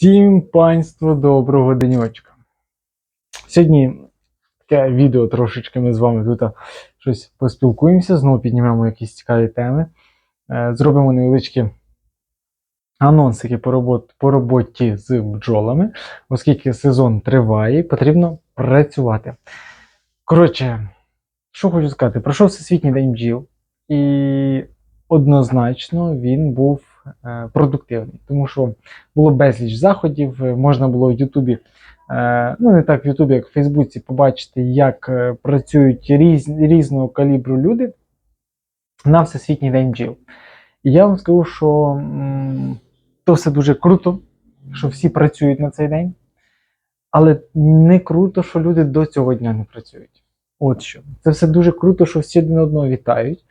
Всім панство доброго денечка. Сьогодні таке відео трошечки ми з вами тут щось поспілкуємося, знову піднімемо якісь цікаві теми. Е, Зробимо невеличкі анонсики по, робот, по роботі з бджолами, оскільки сезон триває, потрібно працювати. Коротше, що хочу сказати, пройшов Всесвітній день бджіл, і однозначно він був е, продуктивний, тому що було безліч заходів. е, Можна було в Ютубі, е, ну не так в Ютубі, як в Фейсбуці, побачити, як працюють різ, різного калібру люди на Всесвітній день бджіл. І я вам скажу, що м, то все дуже круто, що всі працюють на цей день, але не круто, що люди до цього дня не працюють. От що. Це все дуже круто, що всі один одного вітають.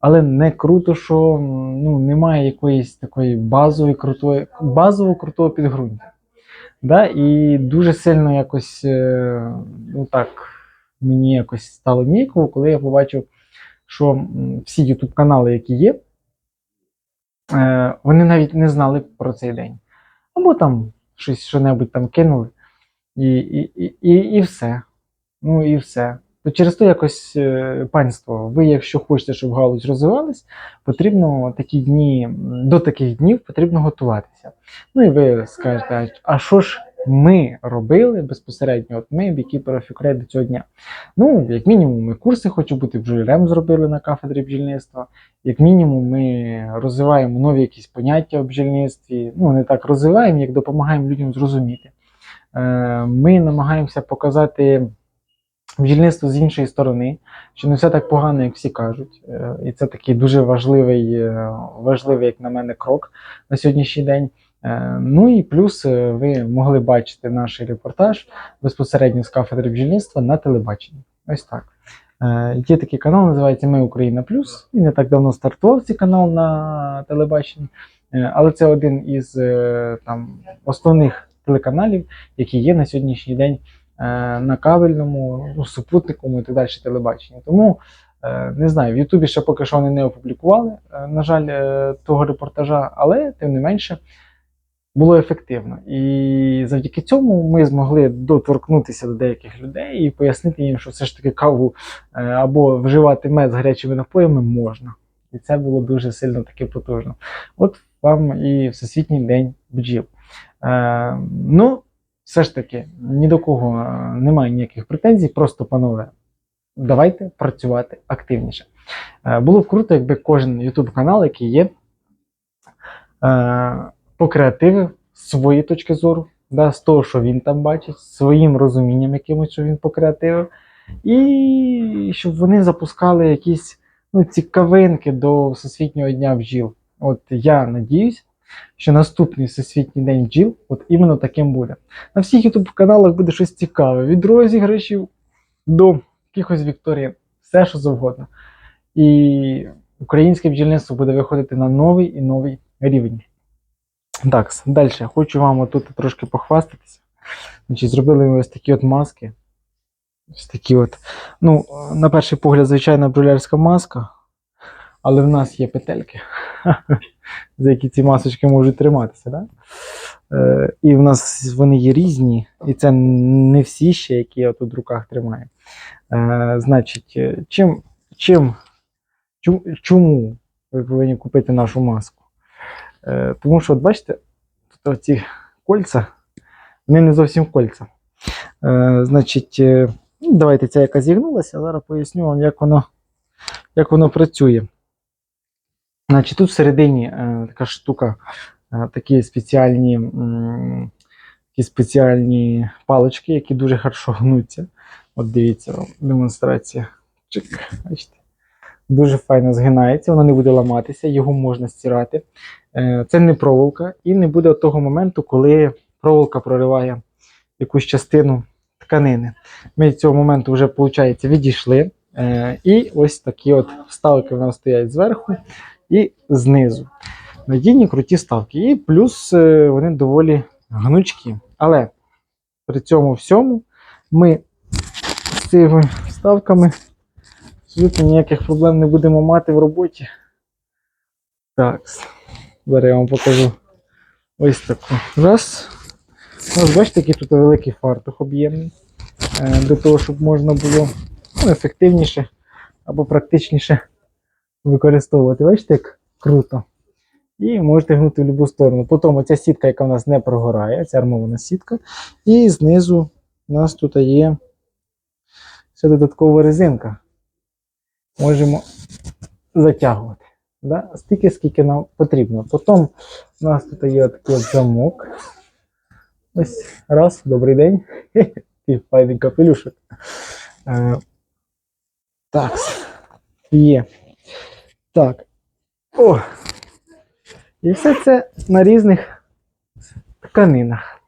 Але не круто, що ну, немає якоїсь такої базової крутої, базового крутого підґрунтя. Да? І дуже сильно якось, е, ну так, мені якось стало ніяково, коли я побачив, що всі YouTube канали, які є, е, вони навіть не знали про цей день. Або там щось що-небудь там кинули, і, і, і, і все. Ну і все. То через то якось е, панство, ви, якщо хочете, щоб галузь розвивалась, потрібно такі дні, до таких днів потрібно готуватися. Ну і ви скажете, а що ж ми робили безпосередньо, от ми, бікіпер офікрей до цього дня? Ну, як мінімум, ми курси хочу бути бджолярем зробили на кафедрі бджільництва. Як мінімум, ми розвиваємо нові якісь поняття в бджільництві. Ну, не так розвиваємо, як допомагаємо людям зрозуміти. Е, Ми намагаємося показати бджільництво з іншої сторони, що не все так погано, як всі кажуть. Е, І це такий дуже важливий, е, важливий, як на мене, крок на сьогоднішній день. Е, Ну і плюс ви могли бачити наш репортаж безпосередньо з кафедри бджільництва на телебаченні. Ось так. Є такий канал, називається Ми Україна Плюс. Він не так давно стартував цей канал на телебаченні, але це один із там, основних телеканалів, які є на сьогоднішній день на кабельному, ну, супутниковому і так далі телебаченні. Тому е, не знаю, в Ютубі ще поки що вони не опублікували, е, на жаль, е, того репортажа, але тим не менше було ефективно. І завдяки цьому ми змогли доторкнутися до деяких людей і пояснити їм, що все ж таки каву е, або вживати мед з гарячими напоями можна. І це було дуже сильно таки потужно. От вам і Всесвітній день бджіл. Е, ну, все ж таки, ні до кого е, немає ніяких претензій, просто, панове, давайте працювати активніше. Е, було б круто, якби кожен YouTube канал, який є, е, покреативив з своєї точки зору, да, з того, що він там бачить, своїм розумінням якимось, що він покреативив, і щоб вони запускали якісь ну, цікавинки до Всесвітнього дня бджіл. От я надіюсь, що наступний Всесвітній день бджіл от іменно таким буде. На всіх YouTube каналах буде щось цікаве, від розіграшів до якихось вікторин, все що завгодно. І українське бджільництво буде виходити на новий і новий рівень. Так, далі хочу вам отут трошки похвастатися. Значить, зробили ми ось такі от маски. Ось такі от. Ну, на перший погляд, звичайна бджолярська маска, але в нас є петельки, за які ці масочки можуть триматися. Да? Е, і в нас вони є різні, і це не всі ще, які я тут в руках тримаю. Е, значить, е, чим, чим, чому, ви повинні купити нашу маску? Е, тому що, от бачите, тут оці кольця, вони не зовсім кольця. Е, значить, е, ну, давайте ця яка зігнулася, зараз поясню вам, як воно, як воно працює. Значить, тут всередині е, така штука, е, такі спеціальні, такі спеціальні палички, які дуже хорошо гнуться. От дивіться, демонстрація. Чик, бачите? Дуже файно згинається, воно не буде ламатися, його можна стирати. Е, Це не проволока, і не буде того моменту, коли проволока прориває якусь частину тканини. Ми з цього моменту вже, виходить, відійшли. Е, І ось такі от вставки в нас стоять зверху і знизу. Надійні круті ставки. І плюс е, вони доволі гнучкі. Але при цьому всьому ми з цими вставками абсолютно ніяких проблем не будемо мати в роботі. Так, зараз я вам покажу ось таку. Раз. Ось бачите, який тут великий фартух об'ємний. Е, Для того, щоб можна було ну, ефективніше або практичніше використовувати. Бачите, як круто. І можете гнути в будь-яку сторону. Потім оця сітка, яка в нас не прогорає, ця армована сітка. І знизу у нас тут є ще додаткова резинка. Можемо затягувати. Да? Стільки, скільки нам потрібно. Потім у нас тут є такий замок. Ось раз, добрий день. І файний капелюшок. Е, так. Є. Так. О! І все це на різних тканинах.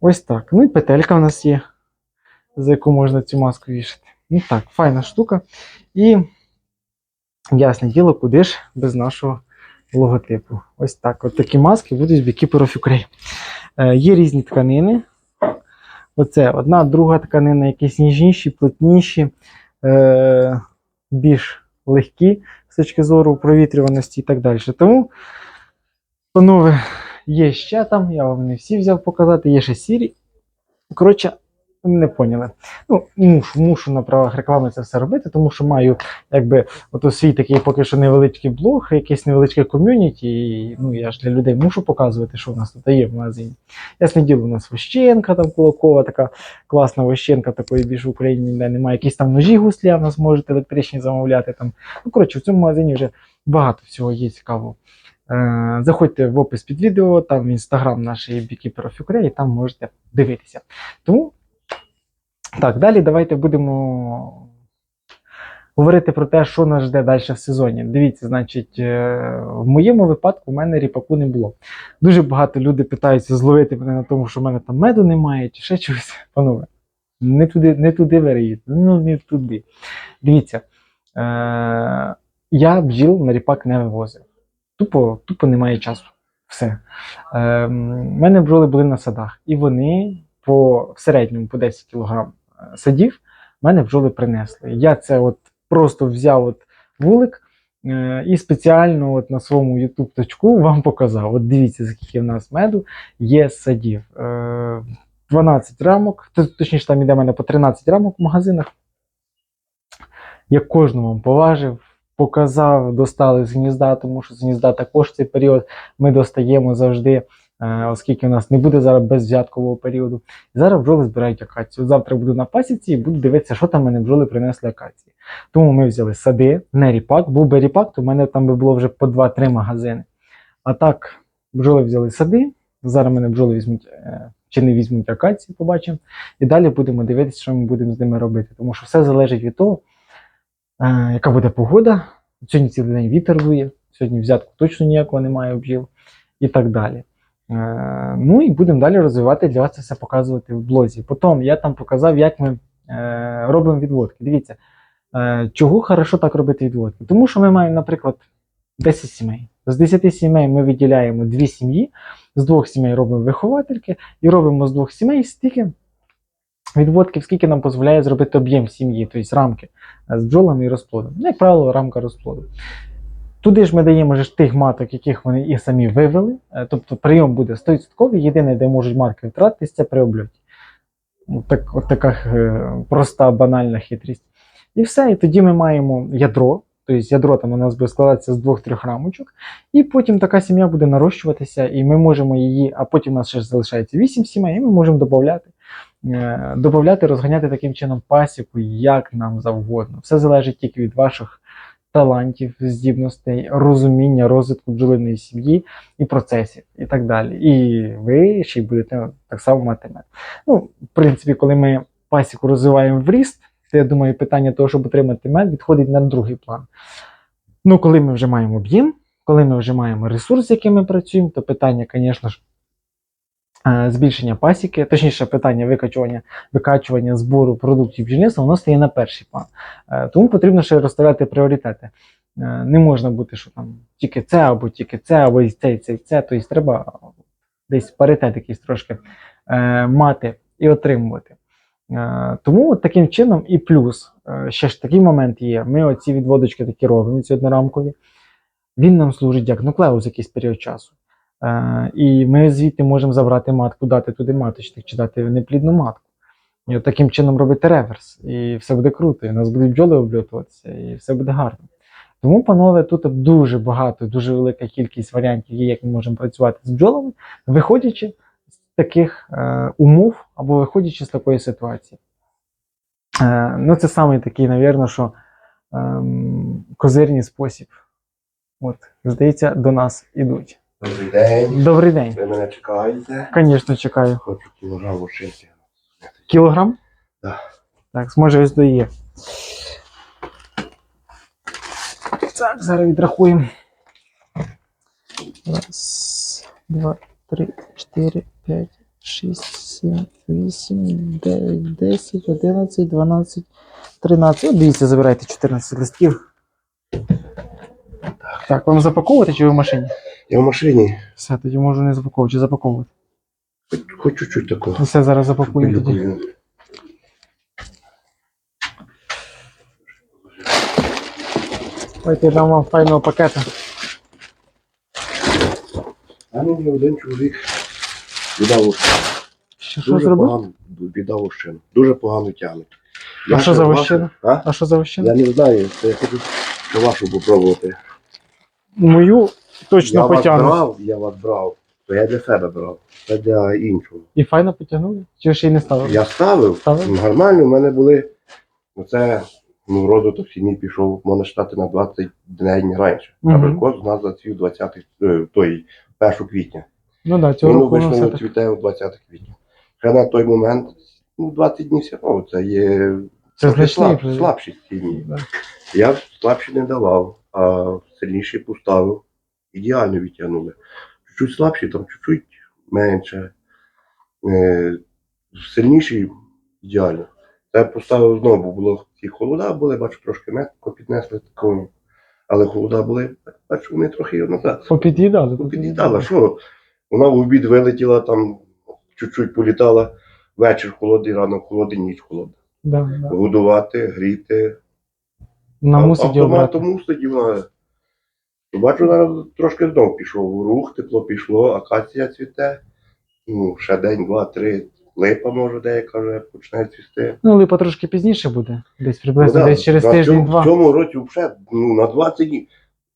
Ось так. Ну і петелька у нас є, за яку можна цю маску вішати. Ну так, файна штука. І ясне діло, куди ж без нашого логотипу. Ось так. От такі маски будуть в Beekeeper Ukraine. Е, є різні тканини. Оце одна, друга тканина, якісь ніжніші, плотніші, е, більш легкі з точки зору провітрюваності і так далі. Тому, панове, є ще там, я вам не всі взяв показати, є ще сірі. Коротше, мене поняли. Ну, мушу, мушу на правах реклами це все робити, тому що маю якби ото свій такий поки що невеличкий блог, якийсь невеличке ком'юніті. І, ну, я ж для людей мушу показувати, що в нас тут є в магазині. Ясне діло, у нас вощенка там кулакова, така класна вощенка, такої більш в Україні ніде немає. Якісь там ножі гусля в нас можете електричні замовляти. Там. Ну, коротше, в цьому магазині вже багато всього є цікавого. Е, Заходьте в опис під відео, там в інстаграм наш Beekeeper і там можете дивитися. Тому так, далі давайте будемо говорити про те, що нас жде далі в сезоні. Дивіться, значить, е, в моєму випадку в мене ріпаку не було. Дуже багато людей питаються зловити мене на тому, що в мене там меду немає, чи ще чогось. Панове, не туди, не туди вирієте. Ну, не туди. Дивіться, е- я бджіл на ріпак не вивозив. Тупо, тупо немає часу. Все. Е, У мене бджоли були на садах, і вони по середньому по 10 кг садів мене бджоли принесли. Я це от просто взяв от вулик е, і спеціально от на своєму YouTube точку вам показав. От дивіться, скільки в нас меду є садів. Е, 12 рамок, т- точніше, там іде в мене по 13 рамок в магазинах. Я кожну вам поважив, показав, достали з гнізда, тому що з гнізда також цей період ми достаємо завжди, е, оскільки у нас не буде зараз безвзяткового періоду. І зараз бджоли збирають акацію. Завтра буду на пасіці і буду дивитися, що там мене бджоли принесли акації. Тому ми взяли сади, не ріпак. Був би ріпак, то в мене там би було вже по 2-3 магазини. А так, бджоли взяли сади. Зараз мене бджоли візьмуть е, чи не візьмуть акації, побачимо. І далі будемо дивитися, що ми будемо з ними робити. Тому що все залежить від того, е, яка буде погода. Сьогодні цілий день вітер дує, сьогодні взятку точно ніякого немає бджіл і так далі. Е, ну і будемо далі розвивати для вас це все показувати в блозі. Потім я там показав, як ми е, робимо відводки. Дивіться, е, чого хорошо так робити відводки? Тому що ми маємо, наприклад, 10 сімей. З 10 сімей ми виділяємо 2 сім'ї, з двох сімей робимо виховательки і робимо з двох сімей стільки відводків, скільки нам дозволяє зробити об'єм сім'ї, тобто рамки з бджолами і розплодом. Ну, як правило, рамка розплоду. Туди ж ми даємо ж тих маток, яких вони і самі вивели. Е, Тобто прийом буде 100%. Єдине, де можуть марки втратитися, це при обльоті. От, так, от така е, проста, банальна хитрість. І все. І тоді ми маємо ядро. Тобто ядро там у нас буде складатися з двох-трьох рамочок, і потім така сім'я буде нарощуватися, і ми можемо її, а потім у нас ще залишається 8 сімей, і ми можемо додати, е, додати, розганяти таким чином пасіку, як нам завгодно. Все залежить тільки від ваших талантів, здібностей, розуміння розвитку бджолиної сім'ї і процесів, і так далі. І ви ще й будете так само мати мед. Ну, в принципі, коли ми пасіку розвиваємо в ріст, то я думаю, питання того, щоб отримати мед, відходить на другий план. Ну, коли ми вже маємо об'єм, коли ми вже маємо ресурс, з яким ми працюємо, то питання, звісно ж, збільшення пасіки, точніше, питання викачування, викачування збору продуктів бджільництва, воно стає на перший план. Е, Тому потрібно ще розставляти пріоритети. Е, Не можна бути, що там тільки це, або тільки це, або і це, і це, і це. Тобто треба десь паритет якийсь трошки е, мати і отримувати. Е, Тому таким чином і плюс, е, ще ж такий момент є. Ми оці відводочки такі робимо, ці однорамкові. Він нам служить як нуклеус якийсь період часу. Е, і ми звідти можемо забрати матку, дати туди маточник чи дати неплідну матку. І от таким чином робити реверс. І все буде круто. І у нас будуть бджоли обльотуватися, і все буде гарно. Тому, панове, тут дуже багато, дуже велика кількість варіантів є, як ми можемо працювати з бджолами, виходячи з таких е, умов або виходячи з такої ситуації. Е, ну, це саме такий, навірно, що ем, козирний спосіб. От, здається, до нас ідуть. Добрий день. Добрий день. Ви мене чекаєте? Звісно, чекаю. Хочу кілограм ушити. Кілограм? Да. Так, зможе ось дає. Так, зараз відрахуємо. Раз, два, три, чотири, п'ять, шість, сім, вісім, дев'ять, десять, одинадцять, дванадцять, тринадцять. От дивіться, забирайте 14 листків. Так, вам запаковувати чи ви в машині? Я в машині. Все, тоді можу не запаковувати, чи запаковувати. Хоч, хоч чуть-чуть такого. Ну, Все, зараз запакуємо тоді. Давайте я дам вам файного пакета. А мені один чоловік віддав. Що, що Дуже зробив? погано віддав ушину. Дуже погано тягне. А що ще за вашу- вощина? А? А що за вощина? Я не знаю, це я хочу що вашу попробувати. Мою точно я вас брав, я вас брав. То я для себе брав. Це для іншого. І файно потягнули? Чи ще й не ставили? Я ставив, Ставив? нормально, у мене були. Оце ну, розвиток сім'ї пішов, можна читати на 20 днів раніше. Мгм. Абрикос у нас зацвів 20 е, той 1 квітня. Ну так, цього року воно цвіте у 20 квітня. Ще на той момент, ну, 20 днів все одно, це є Це значний слаб, слабшість сім'ї. Да. Я слабші не давав, а сильніші поставив. Ідеально відтягнули. Чуть слабші, там чуть-чуть менше. Е, сильніші ідеально. Це поставив знову, бо було ті холода були, бачу, трошки метко піднесли такого. Але холода були, бачу, вони трохи назад. Попід'їдали. Під'їдала, що? Вона в обід вилетіла, там чуть-чуть політала, вечір холодний, рано холодний, ніч холодна. Да, да. Годувати, гріти, На мусить автоматом мусить вона. То бачу, зараз трошки знов пішов рух, тепло пішло, акація цвіте. Ну, ще день, два, три. Липа, може, деяка вже почне цвісти. Ну, липа трошки пізніше буде. Десь приблизно Ну, да, десь через тиждень-два. В цьому році вже ну, на 20 днів.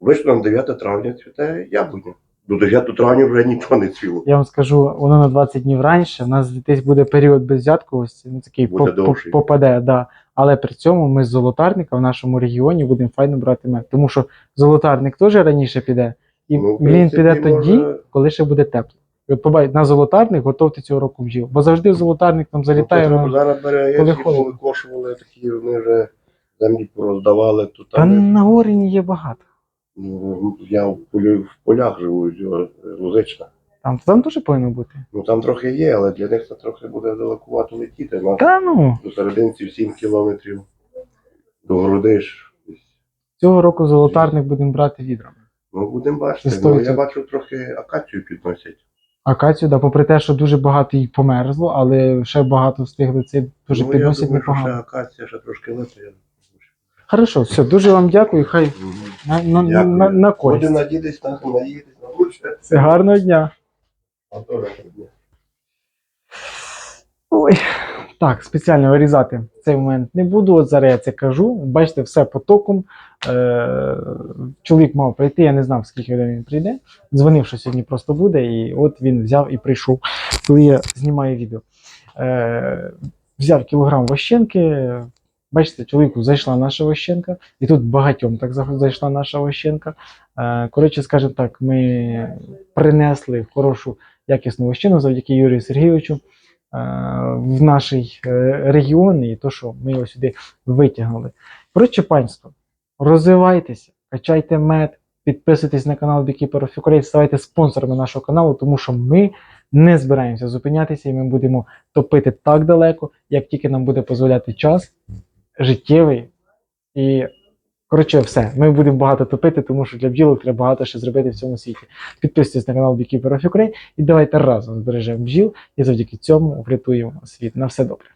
Вийшло нам 9 травня цвіте яблуня. До 9 травня вже нічого не цвіло. Я вам скажу, воно на 20 днів раніше. У нас десь буде період безвзятковості, ну такий Буде по- по- довший. попаде, да. Але при цьому ми з золотарника в нашому регіоні будемо файно брати мед. Тому що золотарник теж раніше піде, і Ну, в він принципі, піде тоді, може- коли ще буде тепло. І от побачите, на золотарник готовте цього року бджіл. Бо завжди золотарник там залітає. Ну, на... то зараз бере, коли холодно. викошували такі, вони вже землі пороздавали. Тут, Та там, на Оріні є багато. Ну, я в, полі, в полях живу, його, лозична. Там, там теж повинно бути. Ну там трохи є, але для них це трохи буде далекувато летіти. Нас Та ну, до серединців 7 кілометрів. До Городиш. цього року золотарник будемо брати відрами. Ну, будемо бачити. Це Ну, 100%. я бачу, трохи акацію підносять. Акацію, да, попри те, що дуже багато їх померзло, але ще багато встигли це дуже ну, підносять я думаю, що ще непогано. акація ще трошки липає. Хорошо, все, дуже вам дякую. Хай на, на, на, на, на користь. Будемо надіятись, на наїдетесь на лучше. Гарного дня. А то не. Ой. Так, спеціально вирізати цей момент не буду. От зараз я це кажу. Бачите, все потоком. Е, чоловік мав прийти, я не знав, скільки годин він прийде. Дзвонив, що сьогодні просто буде, і от він взяв і прийшов, коли я знімаю відео. Е, взяв кілограм вощенки. Бачите, чоловіку зайшла наша вощенка, і тут багатьом так зайшла наша вощенка. Е, коротше, скажімо так, ми принесли хорошу якісну вощину завдяки Юрію Сергійовичу е, в наш е, регіон, і то, що ми його сюди витягнули. Коротше, панство, розвивайтеся, качайте мед, підписуйтесь на канал Beekeeper of Ukraine, ставайте спонсорами нашого каналу, тому що ми не збираємося зупинятися і ми будемо топити так далеко, як тільки нам буде дозволяти час життєвий. І, коротше, все. Ми будемо багато топити, тому що для бджілок треба багато ще зробити в цьому світі. Підписуйтесь на канал Beekeeper of Ukraine і давайте разом збережемо бджіл і завдяки цьому врятуємо світ. На все добре.